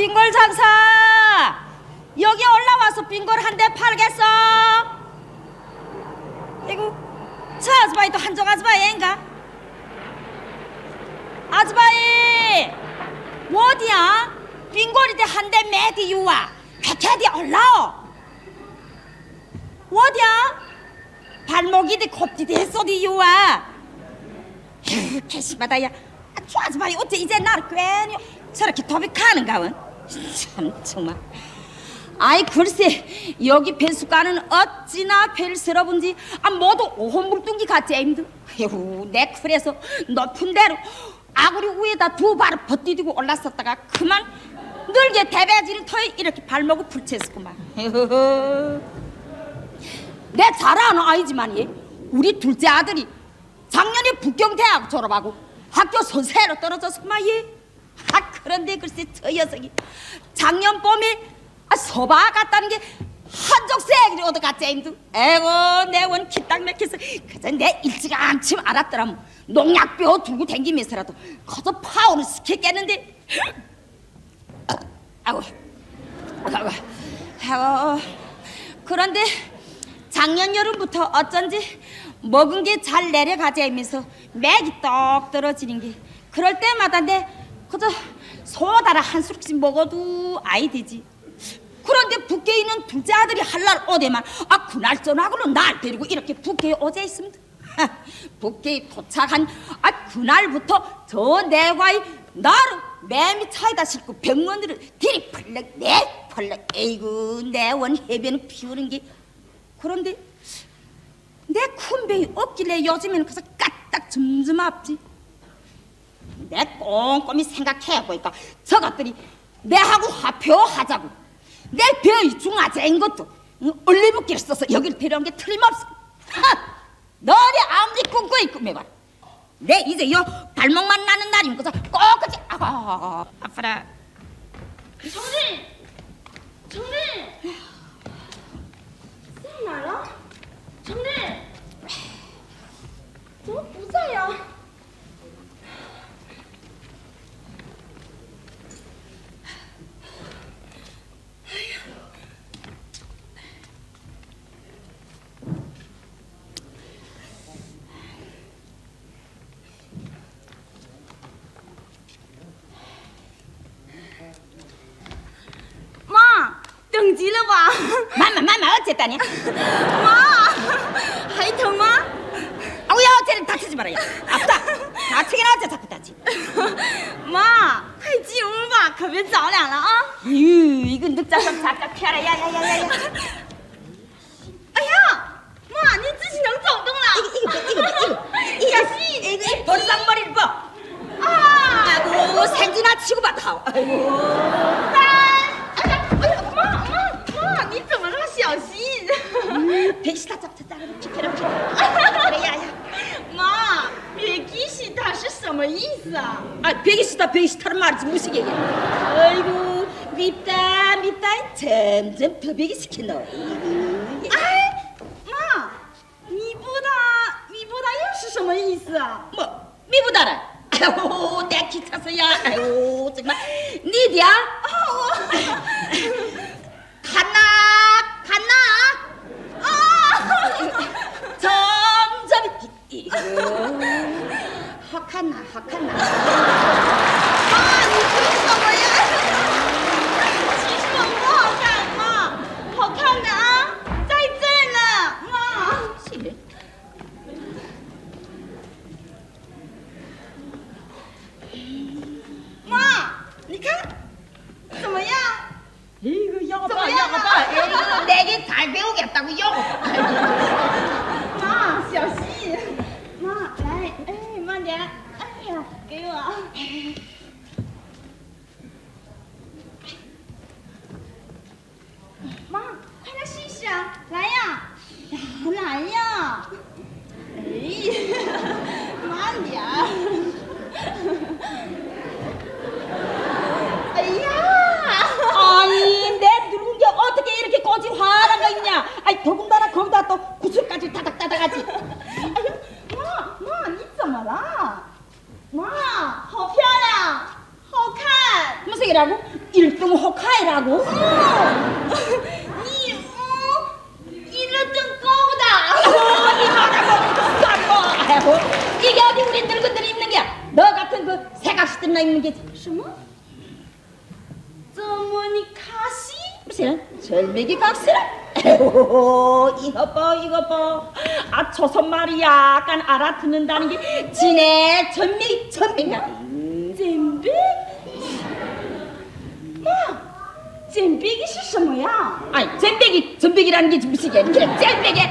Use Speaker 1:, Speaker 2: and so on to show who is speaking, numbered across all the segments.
Speaker 1: 빙골 장사 여기 올라와서 빙골 한 대 팔겠어? 이거 저 아즈바이도 한정 아즈바이인가? 아즈바이 어디야? 빙골이 대 한 대 매디 유와 백해디 올라오 어디야? 발목이디 곱디디 했어디 유와 휴, 개심하다 야 아, 저 아줌마이 어째 이제 나를 괜히 저렇게 도백하는가 원? 참 정말. 아이 글쎄 여기 배수가는 어찌나 벨스러운지. 아 모두 오혼물뚱기 같지 힘들. 에휴 내 그래서 높은 데로 아구리 위에다 두 발을 버티고 올랐었다가 그만 늘게 대배지를 터에 이렇게 발목을 에휴. 내 잘 아는 아이지만 예 우리 둘째 아들이 작년에 북경대학 졸업하고 학교 선생으로 떨어졌구만 예. 아 그런데 글쎄 저 녀석이 작년 봄에 아, 서바 갔다는 게 한족생이 어디 갔지 인도 에고 내원 기딱 맥혀서 그저 내 일찌감치 알았더라면 농약뼈 들고 댕기면서라도 커서 파워를 시켰겠는데? 아고 아고 아고. 그런데 작년 여름부터 어쩐지 먹은 게 잘 내려가자면서 맥이 떡 떨어지는 게 그럴 때마다 내 그저 소다를 한 수씩 먹어도 아이 되지. 그런데 북에 있는 둘째 아들이 할날 오대만 아 그날 전화고는 날 데리고 이렇게 북에 오자 있습니다. 북에 도착한 아 그날부터 저 내과의 나를 매미 차에다 싣고 병원으로 들이펄럭 내펄럭 에이구 내원 해변 피우는 게. 그런데 내 큰 배이 없길래 요즘에는 그래서 까딱 점점 아프지 내 꼼꼼히 생각해 보니까 저것들이 내하고 화표하자고. 내 배의 중화제인 것도 응, 올리브기를 써서 여길 데려온 게 틀림없어. 하! 너네 아무리 꿈꾸이 꿈해봐 내 이제 요 발목만 나는 날이면 그저 꼬꾸지. 아가 아파라!
Speaker 2: 정 等急了吧？
Speaker 1: 마마 마마 어쨌다니
Speaker 2: 妈，还疼吗？
Speaker 1: 아우야 어째는 다치지 말아야 아프다 다치긴 하지 자꾸 다치
Speaker 2: 妈，快进屋吧，可别着凉了啊！
Speaker 1: 이유 이건 늑자석 잠깐 피하라 야야야야야
Speaker 2: 哎呀，妈，你自己能走动了。
Speaker 1: 이거 이거 이거 이거
Speaker 2: 小心！
Speaker 1: 이거 이 보쌈머리를 봐
Speaker 2: 啊！
Speaker 1: 아이고 생지나 치고 받아 아이고
Speaker 2: 三， 小心！
Speaker 1: 平时他咋不咋的，皮皮了皮。哎呀呀！
Speaker 2: 妈，别给他是什么意思啊？
Speaker 1: 哎，别给他，别给他妈子是爷爷。哎呦，米蛋米蛋，
Speaker 2: 哎，妈，米不大，米不大又是什么意思啊？
Speaker 1: 么，米不大了。哎呦，擦擦呀！哎呦，怎么，你的？看呐、 잠잠히 깊이. 헉하나 헉하나. 아니 그랬어
Speaker 2: 뭐야? 진심은 뭐 하지 않아
Speaker 1: 헉하나
Speaker 2: 西？
Speaker 1: 무슨 절매기 각시라? 에호 이거 봐 이거 봐아 조선 말이 약간 알아듣는다는 게 지네 전매 전매가
Speaker 2: 简笔？妈，简笔是什么呀？
Speaker 1: 아니 전매기 전매기라는 게 무슨 게 그래 전매기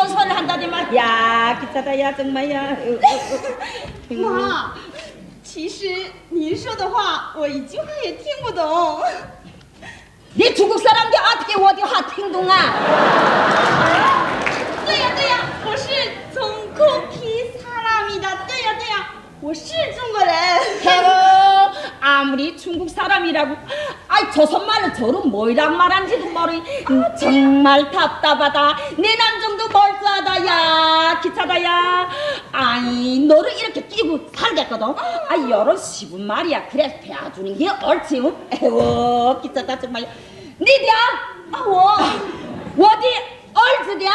Speaker 1: 김액재 대전선을 한다니 말이야 기차다 야 정말야
Speaker 2: 妈，其实您说的话我一句话也听不懂。
Speaker 1: 네 중국 사람들 어떻게 어디 화팅동아
Speaker 2: 对呀对呀，我是从 cookie 萨拉米的。对呀对呀，我是中国人。
Speaker 1: 해로 아무리 중국 사람이라고 아이 조선말로 저런 뭐이란 말한지도 모르. 음, 정말 답답하다. 내 남정도 멀싸하다 야. 기차다 야. 아이 너를 이렇게 끼고 살겠거든? 아 여러 시분 말이야. 그래 배워주는 게 옳지 응? 에워 기차다 정말. 니디야!
Speaker 2: 啊，我，
Speaker 1: 어디 얼즈디야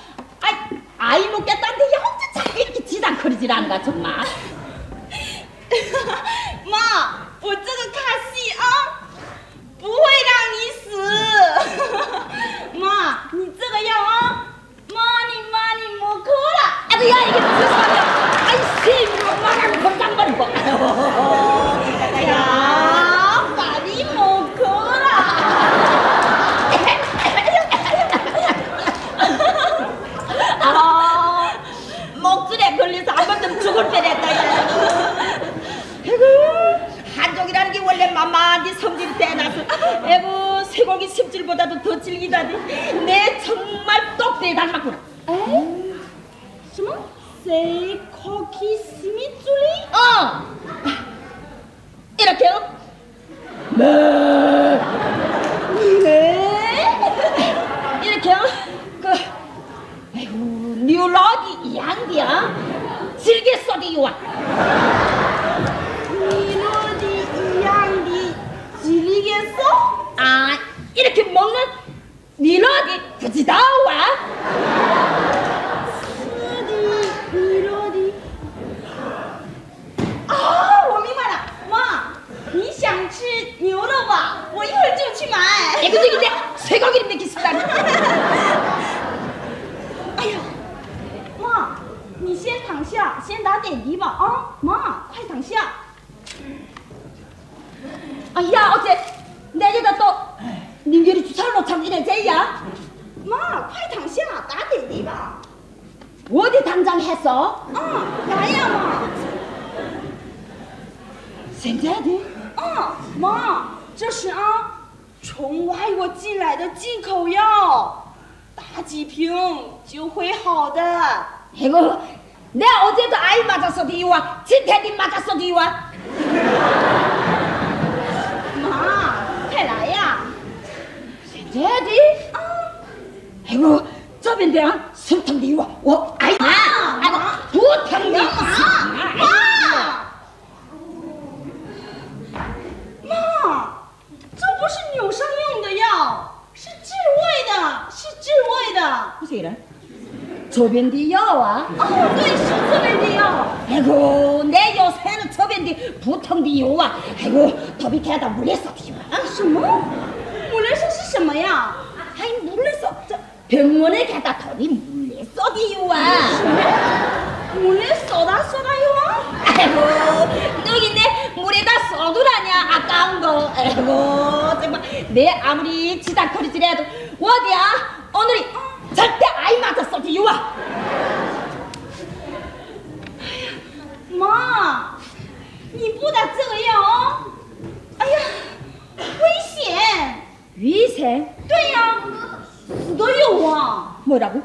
Speaker 1: 아이, 아이 먹겠다는데 야 혼자 자꾸 이렇게 지당거리질 않은가 정말. 마, 뭐, 어쩌고 가 소고기 심질보다도 더 질기다니 내 정말 똑대에 닮았구나
Speaker 2: 에? 스마? 세코기 스미줄리?
Speaker 1: 어! 이렇게요? 네.
Speaker 2: 네?
Speaker 1: 이렇게요? 그, 아이고, 뉴러기 양디야? 질게 소리
Speaker 2: 요아. 이러디 이양디 질리겠어?
Speaker 1: 아, 이렇게 먹는 니러기 부지다와
Speaker 2: 这是啊，从外国进来的进口药，打几瓶就会好的。
Speaker 1: 이거 내 어제도 아이 맞았어 디와 지태디 맞았어 디와
Speaker 2: 妈，快来呀！
Speaker 1: 생자디
Speaker 2: 啊，
Speaker 1: 아이고 저빈데 술통 디와 와 아이 아이고 부탕디
Speaker 2: 妈， 是扭伤用的药，是治胃的，是治胃的。
Speaker 1: 무슨 이래? 저 저변디 여와
Speaker 2: 哦，对，是这边的哟。
Speaker 1: 아이고 내 요새는 저변디 부통디 요와 아이고 더 밑에다 물렸어 디와
Speaker 2: 啊，什么？我来说是什么呀？
Speaker 1: 아이 물렸어 저 병원에 가다 더니 물렸어 디와
Speaker 2: 我来说他说他哟。
Speaker 1: 아이고 너희네 내다 써두라냐? 아까운 거. 에고 정말. 내 아무리 지닥거리지라도 어디야? 오늘이 절대 아이 맞았어 비유와.
Speaker 2: 엄마 뭐? 이보다 저거요. 아야
Speaker 1: 위생
Speaker 2: 위생? 또야 너요 와.
Speaker 1: 뭐라고?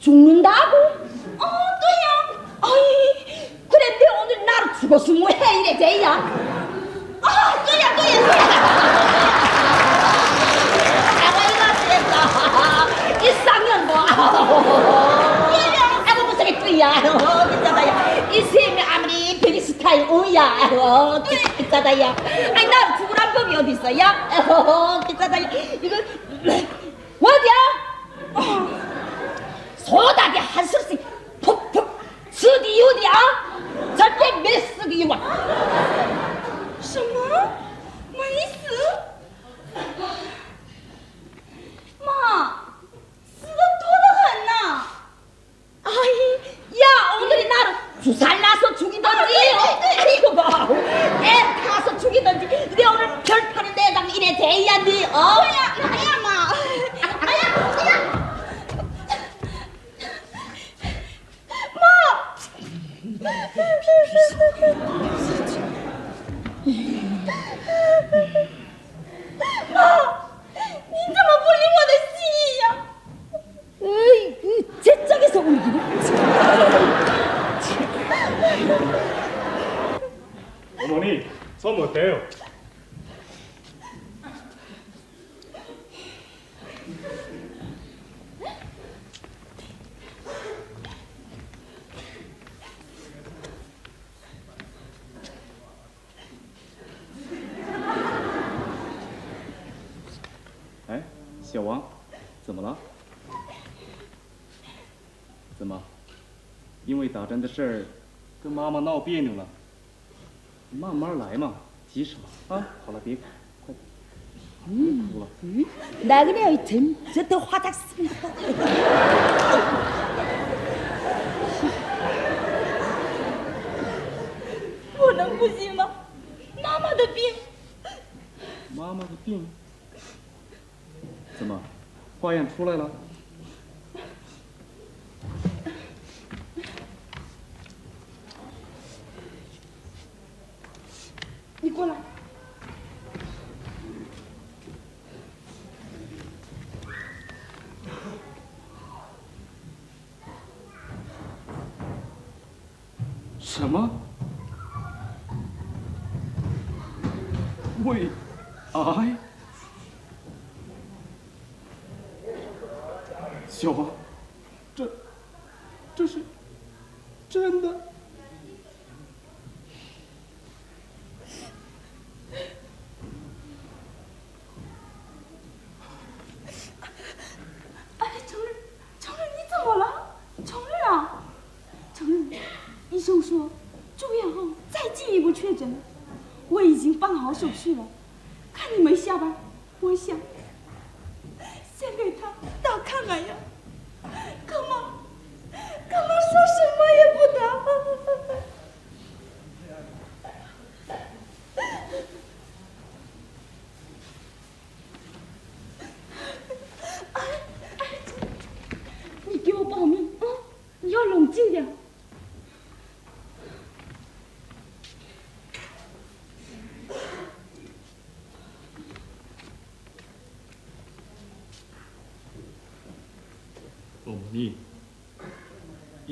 Speaker 1: 죽는다고?
Speaker 2: 어 또야
Speaker 1: 아이 그래 내 오늘 나를 죽었으면 뭐해 이래 제이야
Speaker 2: 어, 끓여, 끓여, 끓여.
Speaker 1: 아이가 됐다. 일상연 뭐. 아이고, 무슨 끓여. 아이고, 비싸다야. 이 셈이 아무리 베리 스타일 오야. 아이고, 비싸다야. 아니, 난 구글한 법이 어딨어요? 아이고, 비싸다야. 이거, 어디야? 나 인자만 볼리모드 씨야. 제짝에서 울기네.
Speaker 3: 어머니, 썸 어때요?
Speaker 4: 小王怎么了？怎么？因为打针的事儿跟妈妈闹别扭了。慢慢来嘛急什么？啊好了别哭快嗯哭了
Speaker 1: 嗯来个尿一听这都花大死了
Speaker 2: 我能不急吗？妈妈的病。
Speaker 4: 妈妈的病？化验出来了？
Speaker 2: 你过来。
Speaker 4: 什么？胃癌？小王，这这是真的？
Speaker 2: 哎，程日，程日，你怎么了？程日啊，程日，医生说住院后再我已经办好手续了。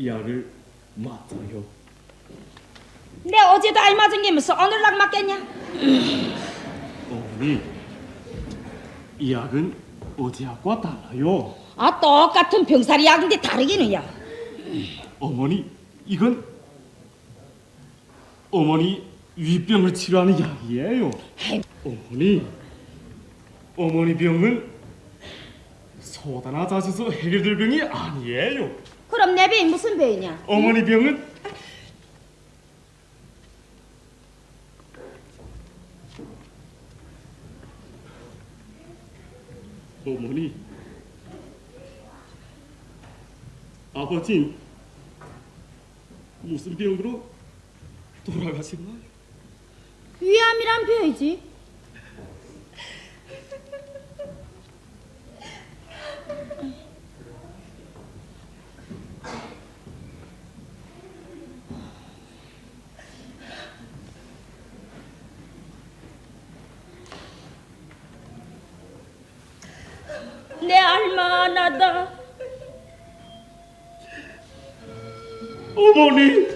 Speaker 4: 이 약을 맞아요.
Speaker 1: 내 어제도 알 맞은 게 무슨 오늘 락 맞겠냐?
Speaker 4: 어머니, 이 약은 어제약과 달라요.
Speaker 1: 아, 똑같은 병사리 약인데 다르기는요.
Speaker 4: 어머니, 이건 어머니 위병을 치료하는 약이에요.
Speaker 1: 아이,
Speaker 4: 어머니, 어머니 병은 소다나 자셔서 해결될 병이 아니에요.
Speaker 1: 그럼 내 배이 무슨 배이냐?
Speaker 3: 어머니 병은 어머니 아버지 무슨 병으로 돌아가셨나요?
Speaker 1: 위암이란 배이지. 내 알만하다.
Speaker 3: 어머니.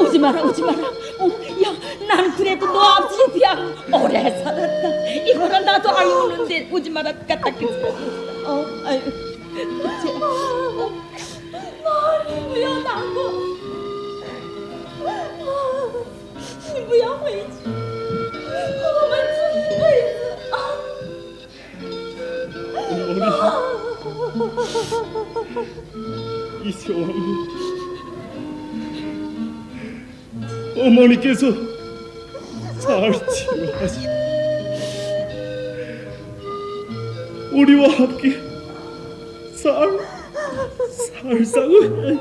Speaker 1: 오지 마라 오지 마라. 어, 야 난 그래도 너 비하면 오래 살았다. 이거는 나도 알고는데 오지 마라. 껴주라 어 아유
Speaker 3: 어머니께서 잘 치료하시고 우리와 함께 살 살상을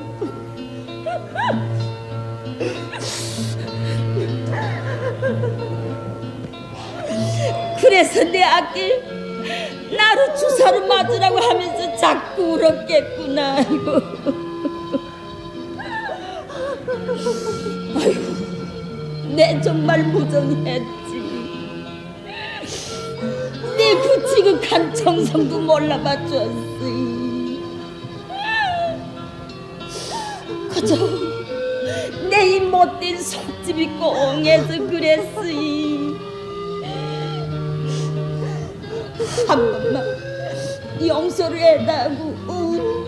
Speaker 1: 그래서 내 아들 나를 주사로 맞으라고 하면서 자꾸 울었겠구나. 아이고. 아이고 내 정말 무정했지. 내그 지극한 정성도 몰라봐줬으 그저 내 이 못된 속집이 꽁해서 그랬으이 한 번만 용서를 해다고 응.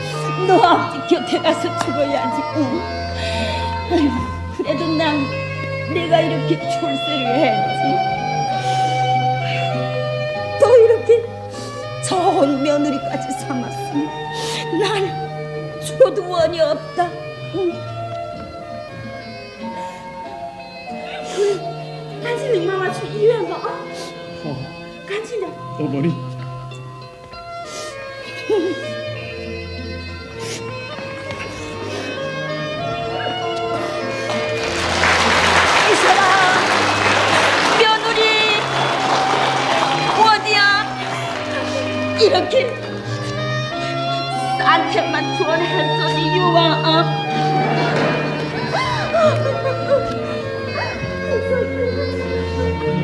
Speaker 1: 너 아버지 곁에 가서 죽어야지. 응. 아유, 그래도 난 내가 이렇게 출세를 해야지. 너 이렇게 좋은 며느리까지 삼았으니 날 죽어도 원이 없다. 응.
Speaker 2: 당신은 마마 주 이외 뭐? 간신히
Speaker 3: 어머니. 여기 나한테만 구원했던 이유와 아.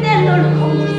Speaker 3: 내 널.